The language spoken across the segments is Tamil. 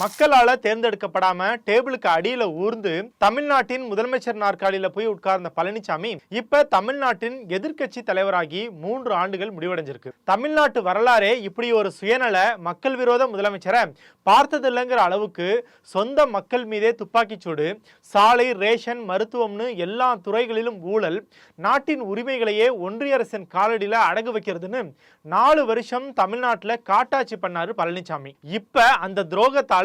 மக்களால தேர்ந்தெடுக்கப்படாம டேபிளுக்கு அடியில ஊர்ந்து தமிழ்நாட்டின் முதலமைச்சர் நாற்காலியில போய் உட்கார்ந்த பழனிசாமி இப்ப தமிழ்நாட்டின் எதிர்க்கட்சி தலைவராகி மூன்று ஆண்டுகள் முடிவடைஞ்சிருக்கு. தமிழ்நாட்டு வரலாறே இப்படி ஒரு சுயநல மக்கள் விரோத முதலமைச்சரை பார்த்ததில்லைங்கிற அளவுக்கு சொந்த மக்கள் மீதே துப்பாக்கிச்சூடு சாலை ரேஷன் மருத்துவம்னு எல்லா துறைகளிலும் ஊழல் நாட்டின் உரிமைகளையே ஒன்றிய அரசின் காலடியில் அடகு வைக்கிறதுன்னு நாலு வருஷம் தமிழ்நாட்டில் காட்டாட்சி பண்ணாரு பழனிசாமி இப்ப அந்த துரோகத்தால்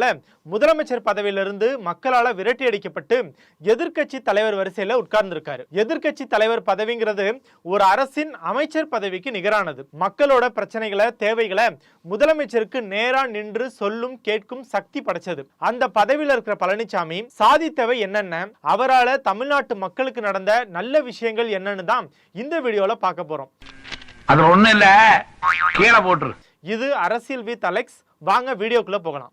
முதலமைச்சர் பதவியிலிருந்து மக்களால விரட்டி அடிக்கப்பட்டு எதிர்க்கட்சி தலைவர் வரிசையில உட்கார்ந்திருக்காரு. எதிர்க்கட்சி தலைவர் பதவிங்கிறது ஒரு அரசின் அமைச்சர் பதவிக்கு நிகரானது. மக்களோட பிரச்சனைகளை தேவைகளை முதலமைச்சருக்கு நேரா நின்று சொல்லும் கேட்கும் சக்தி படைச்சது. அந்த பதவியில இருக்கிற பழனிசாமி சாதித்தவை என்னென்ன அவரால தமிழ்நாட்டு மக்களுக்கு நடந்த நல்ல விஷயங்கள் என்னன்னு தான் இந்த வீடியோல பார்க்க போறோம். அதுல ஒண்ணும் இல்ல. கீழே போட்டுரு. இது அரசியல் வித் அலெக்ஸ். வாங்க வீடியோக்குள்ள போகலாம்.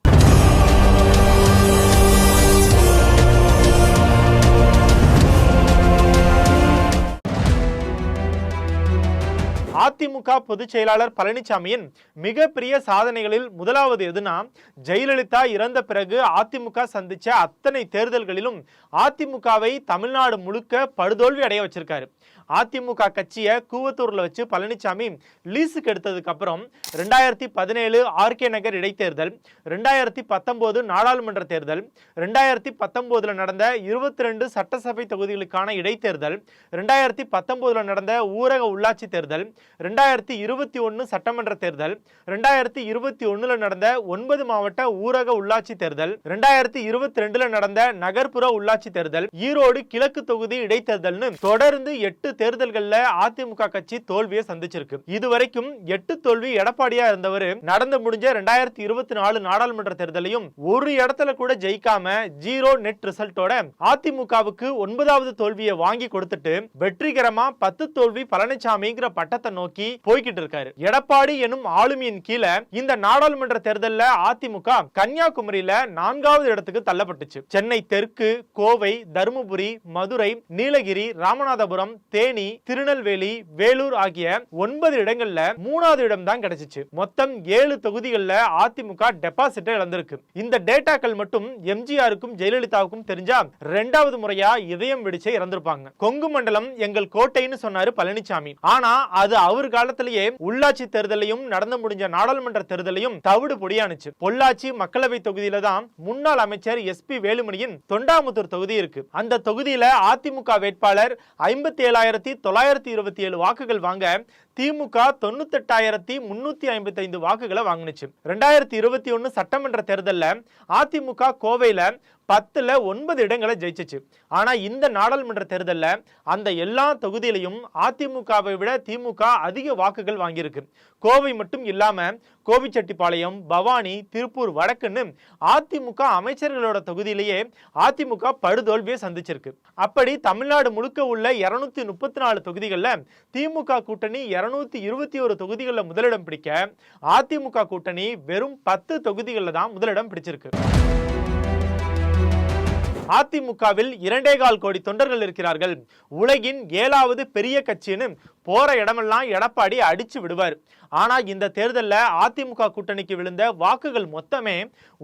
அதிமுக பொதுச் செயலாளர் பழனிசாமியின் மிகப்பெரிய சாதனைகளில் முதலாவது எதுனா ஜெயலலிதா இறந்த பிறகு அதிமுக சந்திச்ச அத்தனை தேர்தல்களிலும் அதிமுகவை தமிழ்நாடு முழுக்க படுதோல்வி அடைய வச்சிருக்காரு. அதிமுக கட்சியை கூவத்தூர்ல வச்சு பழனிசாமி லீஸுக்கு எடுத்ததுக்கு அப்புறம் ரெண்டாயிரத்தி பதினேழு ஆர்கே நகர் இடைத்தேர்தல் ரெண்டாயிரத்தி பத்தொன்பது நாடாளுமன்ற தேர்தல் ரெண்டாயிரத்தி பத்தொன்பதுல நடந்த இருபத்தி ரெண்டு சட்டசபை தொகுதிகளுக்கான இடைத்தேர்தல் ரெண்டாயிரத்தி பத்தொன்பதுல நடந்த ஊரக உள்ளாட்சி தேர்தல் ரெண்டாயிரத்தி இருபத்தி ஒன்று சட்டமன்ற தேர்தல் ரெண்டாயிரத்தி இருபத்தி ஒன்றில் நடந்த ஒன்பது மாவட்ட ஊரக உள்ளாட்சி தேர்தல் ரெண்டாயிரத்தி இருபத்தி ரெண்டுல நடந்த நகர்ப்புற உள்ளாட்சி தேர்தல் ஈரோடு கிழக்கு தொகுதி இடைத்தேர்தல்னு தொடர்ந்து எட்டு தேர்தல்கள்ல அதிமுக கட்சி தோல்வியை சந்திச்சிருக்கு. இதுவரைக்கும் எட்டு தோல்வி எடப்பாடியா இருந்தவர் நடந்து முடிஞ்ச ரெண்டாயிரத்தி இருபத்தி நாலு நாடாளுமன்ற தேர்தலையும் ஒரு இடத்துல கூட ஜெயிக்காம ஜீரோ நெட் ரிசல்ட்டோட அதிமுகவுக்கு ஒன்பதாவது தோல்வியை வாங்கி கொடுத்துட்டு வெற்றிகரமா பத்து தோல்வி பழனிசாமிங்கிற பட்டத்தை நோக்கி போய்கிட்டு இருக்காரு. எடப்பாடி எனும் ஆளுமையின் கீழே இந்த நாடாளுமன்ற தேர்தலில் அதிமுக கன்னியாகுமரியில நான்காவது இடத்துக்கு தள்ளப்பட்டுச்சு. சென்னை தெற்கு கோவை தருமபுரி மதுரை நீலகிரி ராமநாதபுரம் தேனி திருநெல்வேலி வேலூர் ஆகிய ஒன்பது இடங்கள்ல மூணாவது இடம் தான் கிடைச்சிச்சு. மொத்தம் ஏழு தொகுதிகளில் அதிமுக டெபாசிட்டை இழந்திருக்கு. இந்த டேட்டாக்கள் மட்டும் எம்ஜிஆருக்கும் ஜெயலலிதாவுக்கும் தெரிஞ்சா ரெண்டாவது முறையா இதயம் வெடிச்சு இறந்திருப்பாங்க. கொங்கு மண்டலம் எங்கள் கோட்டைன்னு சொன்னாரு பழனிசாமி ஆனா அது அவர் காலத்திலேயே உள்ளாட்சி தேர்தலையும் நடந்து முடிஞ்ச நாடாளுமன்ற தேர்தலையும் தவிடு பொடியானுச்சு. பொள்ளாச்சி மக்களவை தொகுதியில தான் முன்னாள் அமைச்சர் எஸ் பி வேலுமணியின் தொண்டாமுத்தூர் தொகுதி இருக்கு. அந்த தொகுதியில அதிமுக வேட்பாளர் ஐம்பத்தி ஏழாயிரம் ஆயிரத்தி தொள்ளாயிரத்தி இருபத்தி ஏழு வாக்குகள் வாங்க திமுக தொண்ணூத்தெட்டாயிரத்தி முன்னூத்தி ஐம்பத்தி ஐந்து வாக்குகளை வாங்கினுச்சு. ரெண்டாயிரத்தி இருபத்தி ஒன்னு சட்டமன்ற தேர்தலில் அதிமுக கோவையில பத்தில் ஒன்பது இடங்களை ஜெயிச்சிச்சு. ஆனால் இந்த நாடாளுமன்ற தேர்தலில் அந்த எல்லா தொகுதியிலையும் அதிமுகவை விட திமுக அதிக வாக்குகள் வாங்கியிருக்கு. கோவை மட்டும் இல்லாமல் கோபிச்செட்டிப்பாளையம் பவானி திருப்பூர் வடக்குன்னு அதிமுக அமைச்சர்களோட தொகுதியிலேயே அதிமுக படுதோல்வியை சந்திச்சிருக்கு. அப்படி தமிழ்நாடு முழுக்க உள்ள இருநூத்தி முப்பத்தி நாலு தொகுதிகளில் திமுக கூட்டணி இருநூத்தி இருபத்தி ஒரு தொகுதிகளில் முதலிடம் பிடிக்க அதிமுக கூட்டணி வெறும் பத்து தொகுதிகளில் தான் முதலிடம் பிடிச்சிருக்கு. அதிமுகவில் இரண்டே கால் கோடி தொண்டர்கள் இருக்கிறார்கள். உலகின் ஏழாவது பெரிய கட்சின்னு போகிற இடமெல்லாம் எடப்பாடி அடித்து விடுவார். ஆனால் இந்த தேர்தலில் அதிமுக கூட்டணிக்கு விழுந்த வாக்குகள் மொத்தமே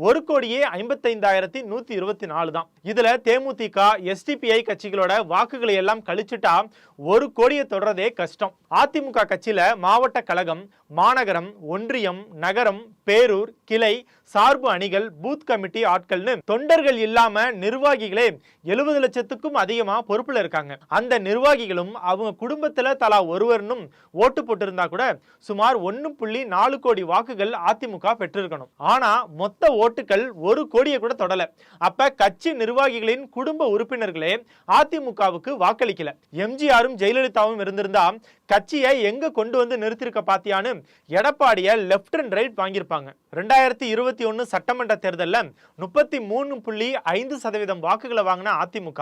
ஒரு கோடியே ஐம்பத்தைந்தாயிரத்தி நூற்றி இருபத்தி நாலு தான். இதில் தேமுதிக எஸ்டிபிஐ கட்சிகளோட வாக்குகளை எல்லாம் கழிச்சுட்டா ஒரு கோடியை தொடரதே கஷ்டம். அதிமுக கட்சியில் மாவட்ட கழகம் மாநகரம் ஒன்றியம் நகரம் பேரூர் கிளை சார்பு அணிகள் பூத் கமிட்டி ஆட்கள்னு தொண்டர்கள் இல்லாம நிர்வாகிகளே எழுபது லட்சத்துக்கும் அதிகமா பொறுப்புல இருக்காங்க. அந்த நிர்வாகிகளும் அவங்க குடும்பத்துல தலா ஒருவர்னும் ஓட்டு போட்டிருந்தா கூட சுமார் ஒன்னு புள்ளி நாலு கோடி வாக்குகள் அதிமுக பெற்றிருக்கணும். ஆனா மொத்த ஓட்டுகள் ஒரு கோடியை கூட தொடல. அப்ப கட்சி நிர்வாகிகளின் குடும்ப உறுப்பினர்களே அதிமுகவுக்கு வாக்களிக்கல. எம்ஜிஆரும் ஜெயலலிதாவும் இருந்திருந்தா கட்சியை எங்க கொண்டு வந்து நிறுத்திருக்க பாத்தியான்னு எடப்பாடிய லெப்ட் அண்ட் ரைட் வாங்கியிருப்பாங்க. ரெண்டாயிரத்தி இருபத்தி ஒன்று சட்டமன்ற தேர்தலில் முப்பத்தி மூணு புள்ளி ஐந்து சதவீதம் வாக்குகளை வாங்கின அதிமுக.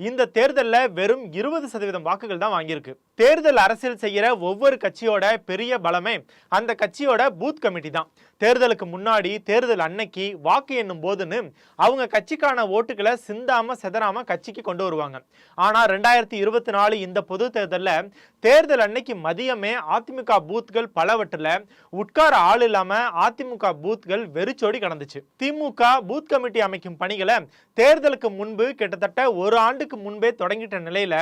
இந்த தேர்தலில் வெறும் இருபது சதவீதம் வாக்குகள் தான் வாங்கியிருக்கு. தேர்தல் அரசியல் செய்கிற ஒவ்வொரு கட்சியோட பெரிய பலமே அந்த கட்சியோட பூத் கமிட்டி தான். தேர்தலுக்கு முன்னாடி தேர்தல் அன்னைக்கு வாக்கு எண்ணும் போதுன்னு அவங்க கட்சிக்கான ஓட்டுகளை சிந்தாம செதறாம கட்சிக்கு கொண்டு வருவாங்க. ஆனால் ரெண்டாயிரத்தி இருபத்தி நாலு இந்த பொது தேர்தலில் தேர்தல் அன்னைக்கு மதியமே அதிமுக பூத்கள் பலவற்றில் உட்கார ஆள் இல்லாம அதிமுக பூத்கள் வெறிச்சோடி கடந்துச்சு. திமுக பூத் கமிட்டி அமைக்கும் பணிகளை தேர்தலுக்கு முன்பு கிட்டத்தட்ட ஒரு ஆண்டுக்கு முன்பே தொடங்கிட்ட நிலையில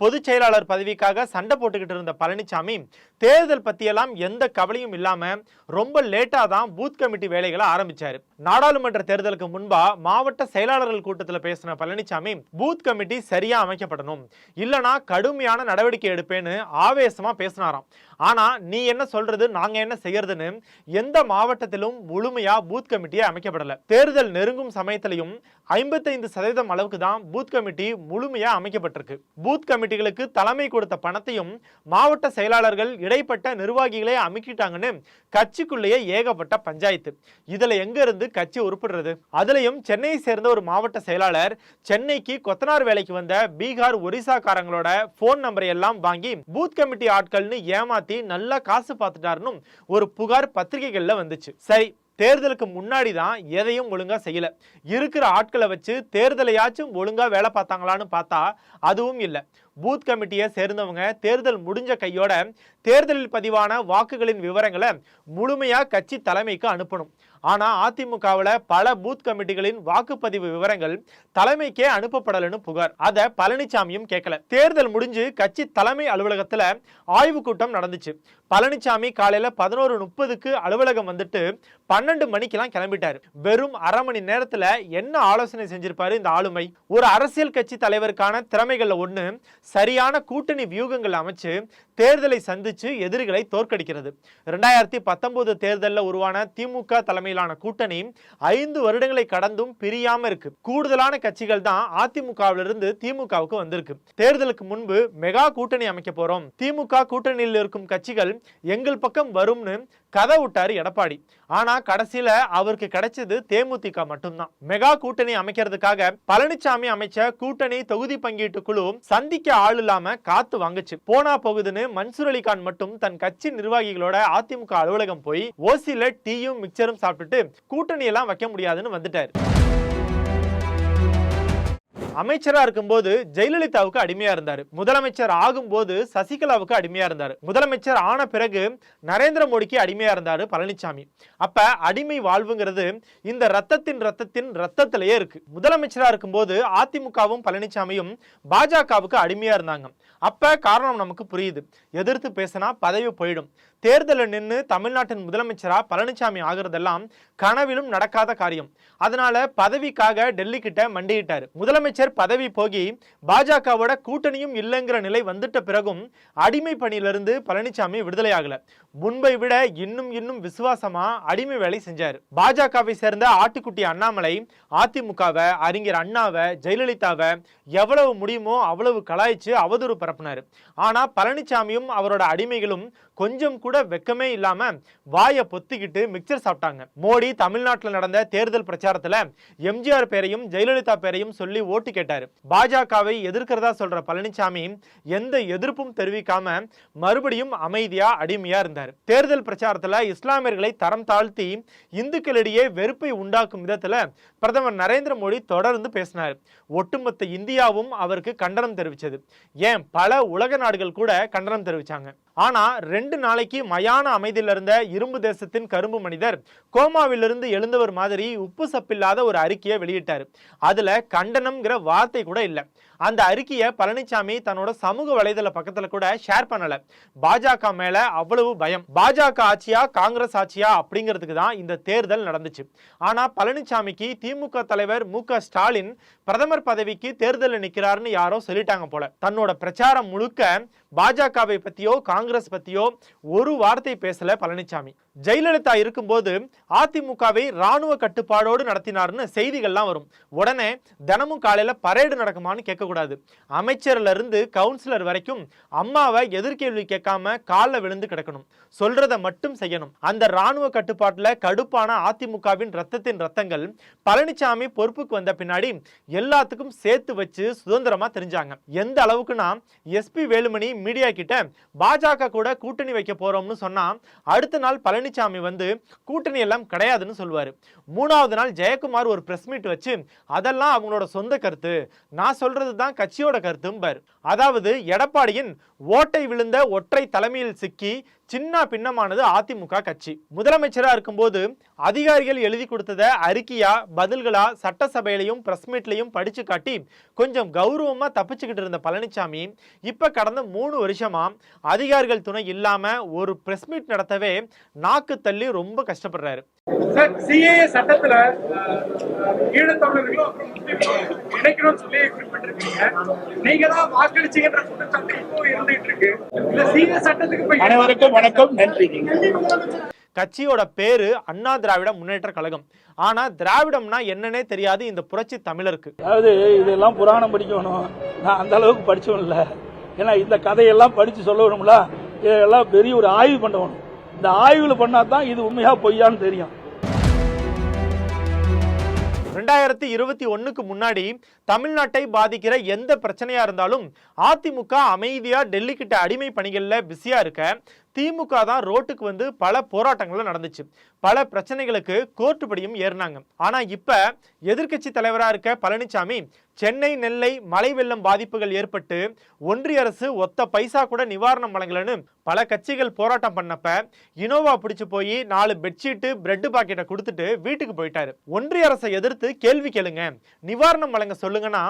பொதுச் செயலாளர் பதவிக்காக சண்டை போட்டுக்கிட்டு இருந்த பழனிசாமி தேர்தல் பத்தியெல்லாம் எந்த கவலையும் இல்லாம ரொம்ப லேட்டா தான் பூத் கமிட்டி வேலைகளை ஆரம்பிச்சாரு. நாடாளுமன்ற தேர்தலுக்கு முன்பா மாவட்ட செயலாளர்கள் கூட்டத்தில் பேசின பழனிசாமி பூத் கமிட்டி சரியா அமைக்கப்படணும். இல்லனா கடுமையான நடவடிக்கை எடுப்பேன்னு ஆவேசமாக பேசினாராம். ஆனால் நீ என்ன சொல்றது நாங்கள் என்ன செய்யறதுன்னு எந்த மாவட்டத்திலும் முழுமையாக பூத் கமிட்டியை அமைக்கப்படலை. தேர்தல் நெருங்கும் சமயத்திலையும் ஐம்பத்தைந்து சதவீதம் அளவுக்கு தான் பூத் கமிட்டி முழுமையாக அமைக்கப்பட்டிருக்கு. பூத் கமிட்டிகளுக்கு தலைமை கொடுத்த பணத்தையும் மாவட்ட செயலாளர்கள் இடைப்பட்ட நிர்வாகிகளே அமுக்கிட்டாங்கன்னு கட்சிக்குள்ளேயே ஏகப்பட்ட பஞ்சாயத்து. இதில் எங்கேருந்து கட்சி உருப்பிடுறது? அதுலேயும் சென்னையை சேர்ந்த ஒரு மாவட்ட செயலாளர் சென்னைக்கு கொத்தனார் வேலைக்கு வந்த பீகார் ஒரிசாக்காரங்களோட ஃபோன் நம்பரை எல்லாம் வாங்கி பூத் கமிட்டி ஆட்கள்னு ஏமாத்தி நல்லா காசு பார்த்துட்டாருன்னு ஒரு புகார் பத்திரிகைகளில் வந்துச்சு. சரி தேர்தலுக்கு முன்னாடி தான் எதையும் ஒழுங்கா செய்யல. இருக்கிற ஆட்களை வச்சு தேர்தலையாச்சும் ஒழுங்கா வேலை பார்த்தாங்களான்னு பார்த்தா அதுவும் இல்லை. பூத் கமிட்டியை சேர்ந்தவங்க தேர்தல் முடிஞ்ச கையோட தேர்தலில் பதிவான வாக்குகளின் விவரங்களை முழுமையாக கட்சி தலைமைக்கு அனுப்பணும். ஆனால் அதிமுகவில் பல பூத் கமிட்டிகளின் வாக்குப்பதிவு விவரங்கள் தலைமைக்கே அனுப்பப்படலன்னு புகார். அதை பழனிசாமியும் கேட்கல தேர்தல் முடிஞ்சு கட்சி தலைமை அலுவலகத்தில் ஆய்வு கூட்டம் நடந்துச்சு. பழனிசாமி காலையில் பதினோரு முப்பதுக்கு அலுவலகம் வந்துட்டு பன்னெண்டு மணிக்கெல்லாம் கிளம்பிட்டார். வெறும் அரை மணி நேரத்தில் என்ன ஆலோசனை செஞ்சிருப்பாரு இந்த ஆளுமை? ஒரு அரசியல் கட்சி தலைவருக்கான திறமைகளில் ஒன்று சரியான கூட்டணி வியூகங்கள் அமைச்சு தேர்தலை சந்திச்சு எதிரிகளை தோற்கடிக்கிறது. ரெண்டாயிரத்தி பத்தொன்பது தேர்தலில் உருவான திமுக தலைமையிலான கூட்டணி ஐந்து வருடங்களை கடந்தும் பிரியாம இருக்கு. கூடுதலான கட்சிகள் தான் அதிமுகவிலிருந்து திமுகவுக்கு வந்திருக்கு. தேர்தலுக்கு முன்பு மெகா கூட்டணி அமைக்க போறோம். திமுக கூட்டணியில் இருக்கும் கட்சிகள் எங்கள் பக்கம் வரும்னு கதை விட்டாரு எடப்பாடி. ஆனா கடைசியில அவருக்கு கிடைச்சது தேமுதிக மட்டும்தான். மெகா கூட்டணி அமைக்கிறதுக்காக பழனிசாமி அமைச்ச கூட்டணி தொகுதி பங்கீட்டு குழு சந்திக்க ஆள் இல்லாம காத்து வாங்குச்சு. போனா போகுதுன்னு மன்சூர் அலிகான் மட்டும் தன் கட்சி நிர்வாகிகளோட அதிமுக அலுவலகம் போய் ஓசில டீயும் மிக்சரும் சாப்பிட்டுட்டு கூட்டணி எல்லாம் வைக்க முடியாதுன்னு வந்துட்டாரு. அமைச்சரா இருக்கும்போது ஜெயலலிதாவுக்கு அடிமையா இருந்தார். முதலமைச்சர் ஆகும்போது சசிகலாவுக்கு அடிமையா இருந்தார். முதலமைச்சர் ஆன பிறகு நரேந்திர மோடிக்கு அடிமையா இருந்தார் பழனிசாமி அப்ப அடிமை வாழ்வுங்கிறது இந்த ரத்தத்தின் ரத்தத்தின் ரத்தத்திலேயே இருக்கு. முதலமைச்சரா இருக்கும்போது அதிமுகவும் பழனிசாமியும் பாஜகவுக்கு அடிமையா இருந்தாங்க. அப்ப காரணம் நமக்கு புரியுது. எதிர்த்து பேசினா பதவி போயிடும். தேர்தலில் நின்று தமிழ்நாட்டின் முதலமைச்சரா பழனிசாமி ஆகிறதெல்லாம் கனவிலும் நடக்காத காரியம். அதனால பதவிக்காக டெல்லி கிட்ட மண்டியிட்டார். முதலமைச்சர் பதவி போகி பாஜகவோட கூட்டணியும் இல்லைங்கிற நிலை வந்துட்ட பிறகும் அடிமை பணியிலிருந்து பழனிசாமி விடுதலை ஆகல முன்பை விட இன்னும் இன்னும் விசுவாசமா அடிமை வேலை செஞ்சாரு. பாஜகவை சேர்ந்த ஆட்டுக்குட்டி அண்ணாமலை அதிமுகவை அறிஞர் அண்ணாவை ஜெயலலிதாவை எவ்வளவு முடியுமோ அவ்வளவு கலாய்ச்சு அவதூறு பரப்புனாரு. ஆனா பழனிசாமியும் அவரோட அடிமைகளும் கொஞ்சம் கூட வெக்கமே இல்லாம வாயை பொத்திக்கிட்டு மிக்சர் சாப்பிட்டாங்க. மோடி தமிழ்நாட்டில் நடந்த தேர்தல் பிரச்சாரத்துல எம்ஜிஆர் பேரையும் ஜெயலலிதா பேரையும் சொல்லி ஓட்டு கேட்டார். பாஜகவை எதிர்க்கிறதா சொல்ற பழனிசாமி எந்த எதிர்ப்பும் தெரிவிக்காம மறுபடியும் அமைதியா அடிமையா இருந்தார். தேர்தல் பிரச்சாரத்துல இஸ்லாமியர்களை தரம் தாழ்த்தி இந்துக்களிடையே வெறுப்பை உண்டாக்கும் விதத்துல பிரதமர் நரேந்திர மோடி தொடர்ந்து பேசினார். ஒட்டுமொத்த இந்தியாவும் அவருக்கு கண்டனம் தெரிவித்தது ஏன்? பல உலக நாடுகள் கூட கண்டனம் தெரிவிச்சாங்க. ஆனா ரெண்டு நாளைக்கு மயான அமைதியில் இருந்த இரும்பு தேசத்தின் கரும்பு மனிதர் கோமாவிலிருந்து எழுந்தவர் மாதிரி உப்பு சப்பில்லாத ஒரு அறிக்கையை வெளியிட்டாரு. அதுல கண்டனம்ங்கிற வார்த்தை கூட இல்லை. அந்த அறிக்கையை பழனிசாமி தன்னோட சமூக வலைதள பக்கத்துல கூட ஷேர் பண்ணல. பாஜக மேல அவ்வளவு பயம். பாஜக ஆட்சியா காங்கிரஸ் ஆட்சியா அப்படிங்கிறதுக்கு தான் இந்த தேர்தல் நடந்துச்சு. ஆனா பழனிசாமிக்கு திமுக தலைவர் மு க ஸ்டாலின் பிரதமர் பதவிக்கு தேர்தலில் நிற்கிறாருன்னு யாரோ சொல்லிட்டாங்க போல. தன்னோட பிரச்சாரம் முழுக்க பாஜகவை பத்தியோ காங்கிரஸ் பத்தியோ ஒரு வார்த்தை பேசல பழனிசாமி ஜெயலலிதா இருக்கும்போது அதிமுகவை ராணுவ கட்டுப்பாடோடு நடத்தினார்னு செய்திகள்லாம் வரும். உடனே தினமும் காலையில் பரேடு நடக்குமான்னு கேட்கக்கூடாது. அமைச்சர்ல இருந்து கவுன்சிலர் வரைக்கும் அம்மாவை எதிர்கேள்வி கேட்காம காலில் விழுந்து கிடக்கணும். சொல்றதை மட்டும் செய்யணும். அந்த ராணுவ கட்டுப்பாட்டில் கடுப்பான அதிமுகவின் ரத்தத்தின் ரத்தங்கள் பழனிசாமி பொறுப்புக்கு வந்த பின்னாடி எல்லாத்துக்கும் சேர்த்து வச்சு சுதந்திரமா தெரிஞ்சாங்க. எந்த அளவுக்குன்னா எஸ்பி வேலுமணி மீடியா கிட்ட பாஜக கூட கூட்டணி வைக்க போறோம்னு சொன்னா அடுத்த நாள் பழனி பழனிசாமி வந்து கூட்டணி எல்லாம் கிடையாதுன்னு சொல்லுவாரு. மூணாவது நாள் ஜெயக்குமார் ஒரு பிரஸ் மீட் வச்சு அதெல்லாம் அவங்களோட சொந்த கருத்து. நான் சொல்றது தான் கட்சியோட கருத்தும்பார். அதாவது எடப்பாடியின் ஓட்டை விழுந்த ஒற்றை தலைமையில் சிக்கி சின்ன பின்னமானது அதிமுக கட்சி. முதலமைச்சரா இருக்கும்போது அதிகாரிகள் எழுதி கொடுத்தத அறிக்கையா பதில்களா சட்டசபையிலையும் பிரஸ் மீட்லையும் படிச்சு காட்டி கொஞ்சம் கௌரவமா தப்பிச்சுக்கிட்டு இருந்த பழனிசாமி இப்ப கடந்த மூணு வருஷமா அதிகாரிகள் துணை இல்லாம ஒரு பிரஸ் மீட் நடத்தவே நாக்கு தள்ளி ரொம்ப கஷ்டப்படுறாரு. சார் சிஏஏ சட்டத்துல அஹ், ஈழத்தமிழர்களும் அப்புறம் முஸ்லிம்களும் இணைக்கணும்னு சொல்லி குறிப்பிட்டிருக்கீங்க நீங்க தான் வாக்களிச்சீங்கன்ற குற்றச்சாட்டு இப்போ இருந்துட்டு இருக்கு. இந்த சிஏ சட்டத்துக்கு இப்ப அனைவருக்கும் வணக்கம் நன்றி. கட்சியோட பேரு அண்ணா திராவிட முன்னேற்ற கழகம். ஆனா திராவிடம்னா என்னன்னே தெரியாது இந்த புரட்சி தமிழருக்கு. அதாவது இதெல்லாம் புராணம் படிக்கணும். நான் அந்த அளவுக்கு படிச்சவன் இல்ல. ஏன்னா இந்த கதையெல்லாம் படிச்சு சொல்லணும்ல. இதெல்லாம் பெரிய ஒரு ஆய்வு பண்ணணும். இந்த ஆய்வுல பண்ணா தான் இது உண்மையா பொய்யான்னு தெரியும். ரெண்டாயிரத்தி இருபத்தி ஒன்றுக்கு முன்னாடி தமிழ்நாட்டை பாதிக்கிற எந்த பிரச்சனையாக இருந்தாலும் அதிமுக அமைதியாக டெல்லி கிட்ட அடிமை பணிகளில் பிஸியாக இருக்க திமுக தான் ரோட்டுக்கு வந்து பல போராட்டங்களும் நடந்துச்சு. பல பிரச்சனைகளுக்கு கோர்ட்டு படியும் ஏறினாங்க. ஆனால் இப்போ எதிர்க்கட்சி தலைவராக இருக்க பழனிசாமி சென்னை நெல்லை மழை வெள்ளம் பாதிப்புகள் ஏற்பட்டு ஒன்றிய அரசு ஒத்த பைசா கூட நிவாரணம் வழங்கலன்னு பல கட்சிகள் போராட்டம் பண்ணப்ப இனோவா பிடிச்சு போய் நாலு பெட்ஷீட்டு பிரெட் பாக்கெட்டை கொடுத்துட்டு வீட்டுக்கு போயிட்டாரு. ஒன்றிய அரசை எதிர்த்து கேள்வி கேளுங்க. நிவாரணம் வழங்க சொல்லுங்கன்னா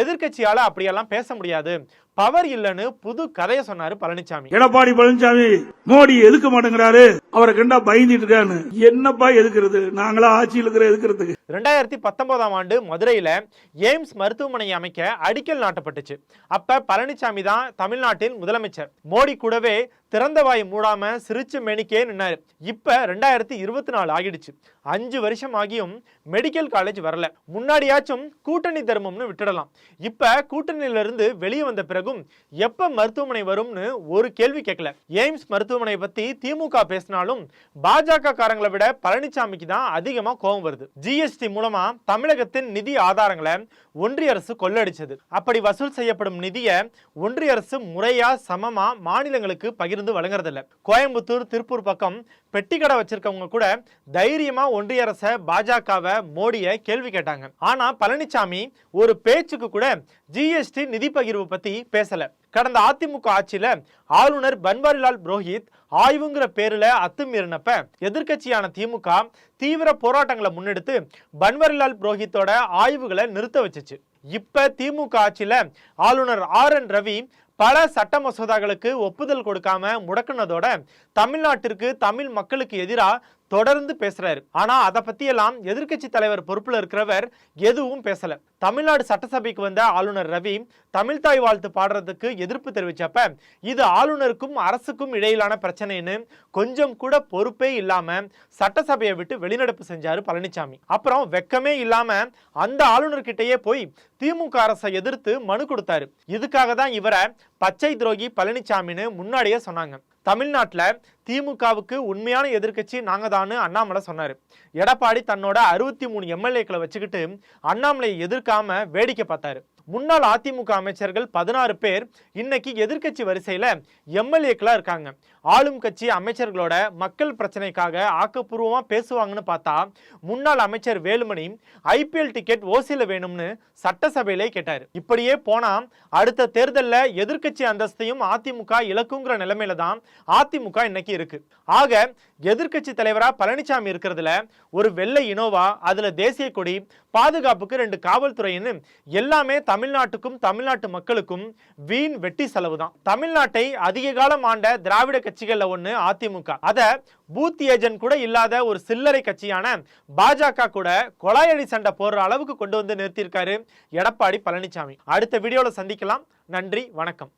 எதிர்கட்சியால் அப்படியெல்லாம் பேச முடியாது. பவர் இல்லைன்னு புது கதையை சொன்னாரு பழனிசாமி எடப்பாடி பழனிசாமி மோடி எதுக்க மாட்டேங்கிறாரு? அவரை கண்டா பயந்துட்டு இருக்கான்னு என்னப்பா எதுக்குறது? நாங்களா ஆட்சியில் இருக்கிற எதுக்குறதுக்கு? ரெண்டாயிரத்தி பத்தொன்பதாம் ஆண்டு மதுரையில எய்ம்ஸ் மருத்துவமனையை அமைக்க அடிக்கல் நாட்டப்பட்டுச்சு. அப்ப பழனிசாமி தான் தமிழ்நாட்டின் முதலமைச்சர். மோடி கூடவே திறந்த வாய் மூடாமல் சிரிச்சு மெனிக்கே நின்னார். இப்போ ரெண்டாயிரத்தி இருபத்தி நாலு ஆகிடுச்சு. அஞ்சு வருஷம் ஆகியும் மெடிக்கல் காலேஜ் வரல. முன்னாடியாச்சும் கூட்டணி தர்மம்னு விட்டுடலாம். இப்போ கூட்டணியில இருந்து வெளியே வந்த பிறகும் எப்போ மருத்துவமனை வரும்னு ஒரு கேள்வி கேட்கல. எய்ம்ஸ் மருத்துவமனை பற்றி திமுக பேசினாலும் பாஜக காரங்களை விட பழனிசாமிக்கு தான் அதிகமாக கோபம் வருது. ஜிஎஸ்டி மூலமாக தமிழகத்தின் நிதி ஆதாரங்களை ஒன்றிய அரசு கொள்ளடிச்சது. அப்படி வசூல் செய்யப்படும் நிதியை ஒன்றிய அரசு முறையாக சமமாக மாநிலங்களுக்கு பகிர்ந்து வழங்குறதில்ல. கோயம்புத்தூர் திருப்பூர் பக்கம் பெட்டி கடை வச்சிருக்கவங்க கூட தைரியமா ஒன்றிய அரச பாஜகவை மோடிய கேள்வி கேட்டாங்க. ஆனா பழனிசாமி ஒரு பேச்சுக்கு கூட ஜிஎஸ்டி நிதி பகிர்வு பத்தி பேசல. கடந்த அதிமுக ஆட்சியில ஆளுநர் பன்வாரிலால் புரோஹித் ஆய்வுங்கிற பேருல அத்துமீறினப்ப எதிர்க்கட்சியான திமுக தீவிர போராட்டங்களை முன்னெடுத்து பன்வாரிலால் புரோஹித்தோட ஆய்வுகளை நிறுத்த வச்சுச்சு. இப்ப திமுக ஆட்சியில ஆளுநர் ஆர் என் ரவி பல சட்ட மசோதாக்களுக்கு ஒப்புதல் கொடுக்காம முடக்குனதோட தமிழ்நாட்டிற்கு தமிழ் மக்களுக்கு எதிராக தொடர்ந்து பேசுறாரு. ஆனா அதை பத்தியெல்லாம் எதிர்க்கட்சி தலைவர் பொறுப்புல இருக்கிறவர் எதுவும் பேசல. தமிழ்நாடு சட்டசபைக்கு வந்த ஆளுநர் ரவி தமிழ்தாய் வாழ்த்து பாடுறதுக்கு எதிர்ப்பு தெரிவிச்சப்ப இது ஆளுநருக்கும் அரசுக்கும் இடையிலான பிரச்சனைன்னு கொஞ்சம் கூட பொறுப்பே இல்லாம சட்டசபையை விட்டு வெளிநடப்பு செஞ்சாரு பழனிசாமி அப்புறம் வெக்கமே இல்லாம அந்த ஆளுநர்கிட்டயே போய் திமுக அரசை எதிர்த்து மனு கொடுத்தாரு. இதுக்காக தான் இவரை பச்சை துரோகி பழனிசாமின்னு முன்னாடியே சொன்னாங்க. தமிழ்நாட்டில் திமுகவுக்கு உண்மையான எதிர்க்கட்சி நாங்கள் தான் அண்ணாமலை சொன்னார். எடப்பாடி தன்னோட அறுபத்தி மூணு எம்எல்ஏக்களை வச்சுக்கிட்டு அண்ணாமலையை எதிர்க்காம வேடிக்கை பார்த்தாரு. முன்னாள் அதிமுக அமைச்சர்கள் பதினாறு பேர் இன்னைக்கு எதிர்க்கட்சி வரிசையில் எம்எல்ஏக்களாக இருக்காங்க. ஆளும் கட்சி அமைச்சர்களோட மக்கள் பிரச்சனைக்காக ஆக்கப்பூர்வமாக பேசுவாங்கன்னு பார்த்தா முன்னாள் அமைச்சர் வேலுமணி ஐபிஎல் டிக்கெட் ஓசியில் வேணும்னு சட்டசபையிலே கேட்டார். இப்படியே போனால் அடுத்த தேர்தலில் எதிர்க்கட்சி அந்தஸ்தையும் அதிமுக இலக்குங்கிற நிலைமையில தான் அதிமுக இன்னைக்கு இருக்கு. ஆக எதிர்க்கட்சி தலைவராக பழனிசாமி இருக்கிறதுல ஒரு வெள்ளை இனோவா அதில் தேசிய கொடி பாதுகாப்புக்கு ரெண்டு காவல்துறைன்னு எல்லாமே தமிழ்நாட்டுக்கும் தமிழ்நாட்டு மக்களுக்கும் வீண் வெட்டி செலவு தான் தமிழ்நாட்டை அதிக காலம் ஆண்ட திராவிட கட்சிகள்ல ஒண்ணு அதிமுக. அத பூத் ஏஜென்ட் கூட இல்லாத ஒரு சில்லறை கட்சியான பாஜக கூட கொலாயடி சண்டை போடுற அளவுக்கு கொண்டு வந்து நிறுத்தியிருக்காரு எடப்பாடி பழனிசாமி அடுத்த வீடியோல சந்திக்கலாம். நன்றி வணக்கம்.